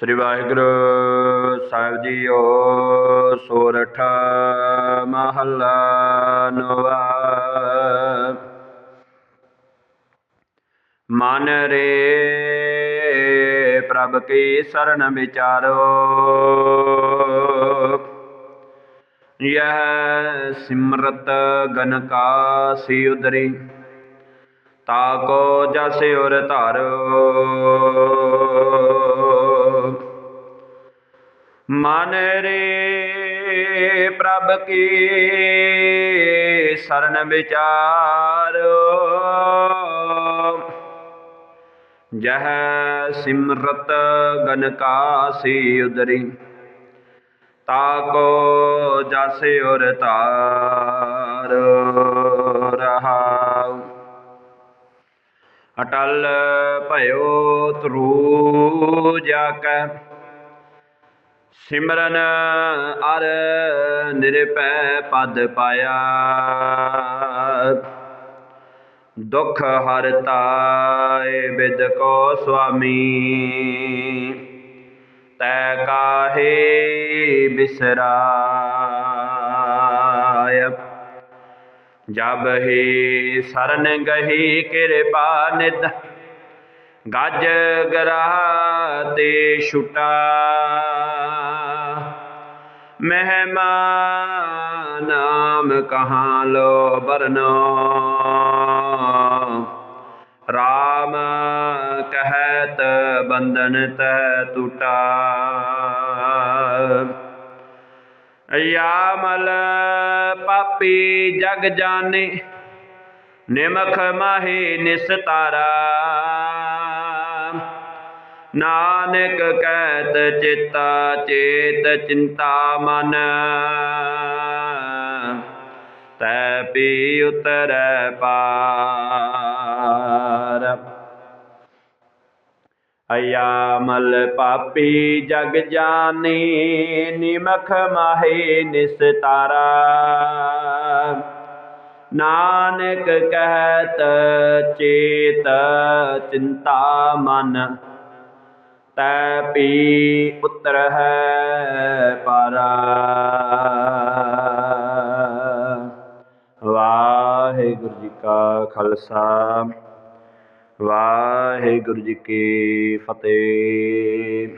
ਸ੍ਰੀ ਵਾਹਿਗੁਰੂ ਸਾਹਿਬ JIO, ਸੋਰਠ ਮਹੱਲਾ ਨਵਾ ਮਨ ਰੇ ਪ੍ਰਭ ਕੀ ਸ਼ਰਨ ਵਿਚਾਰੋ। ਯਹ ਸਿਮਰਤ ਗਨ ਕਾ ਸੀ ਉਦਰੀ ਤਾਕੋ ਜਸ ਉਰ ਧਾਰੋ। ਮਨ ਰੇ ਪ੍ਰਭ ਕੀ ਸਰਨ ਵਿਚਾਰੋ। ਜਹ ਸਿਮਰਤ ਗਨ ਕਾਸੀ ਉਦਰੀ ਤਾਕੋ ਜਸ ਉਰ ਧਾਰੋ ਰਹਾਉ। ਅਟਲ ਭਇਓ ਤਰੂ ਜਾ ਕੈ ਸਿਮਰਨ ਅਰ ਨਿਰਪੈ ਪਦ ਪਾਇਆ। ਦੁਖ ਹਰਤਾਏ ਬਿਦ ਕੋ ਸੁਆਮੀ। ਤੈ ਕਾਹੇ ਬਿਸਰਾਇ। ਜਬ ਹੀ ਸਰਨ ਗਹੀ ਕਿਰਪਾ ਨਿਦ ਗੱਜ ਗਰਾ ਤੇ ਛੁਟਾ। ਮਹਿਮਾ ਨਾਮ ਕਹਾਂ ਲੋ ਬਰਨੋ ਰਾਮ ਕਹਿਤ ਬੰਧਨ ਤੈ ਟੂਟਾ। ਯਾਮਲ ਪਾਪੀ ਜਗ ਜਾਣੇ, ਨਿਮਖ ਮਾਹੀ ਨਿਸਤਾਰਾ। ਨਾਨਕ ਕਹਿਤ ਚਿਤਾ, ਚੇਤ ਚਿੰਤਾ ਮਨ। ਤੈ ਪੀ ਉਤਰੈ ਪਾਰ। ਅਯਾਮਲ ਪਾਪੀ ਜਗ ਜਾਨੀ, ਨਿਮਖ ਮਾਹੀ ਨਿਸਤਾਰਾ ਨਾਨਕ ਕਹਿਤ ਚੇਤ ਚਿੰਤਾ ਮਨ। ਤੈ ਪੀ ਪੁੱਤਰ ਹੈ ਪਾਰਾ। ਵਾਹਿਗੁਰੂ ਜੀ ਕਾ ਖਾਲਸਾ ਵਾਹਿਗੁਰੂ ਜੀ ਕੀ ਫਤਿਹ।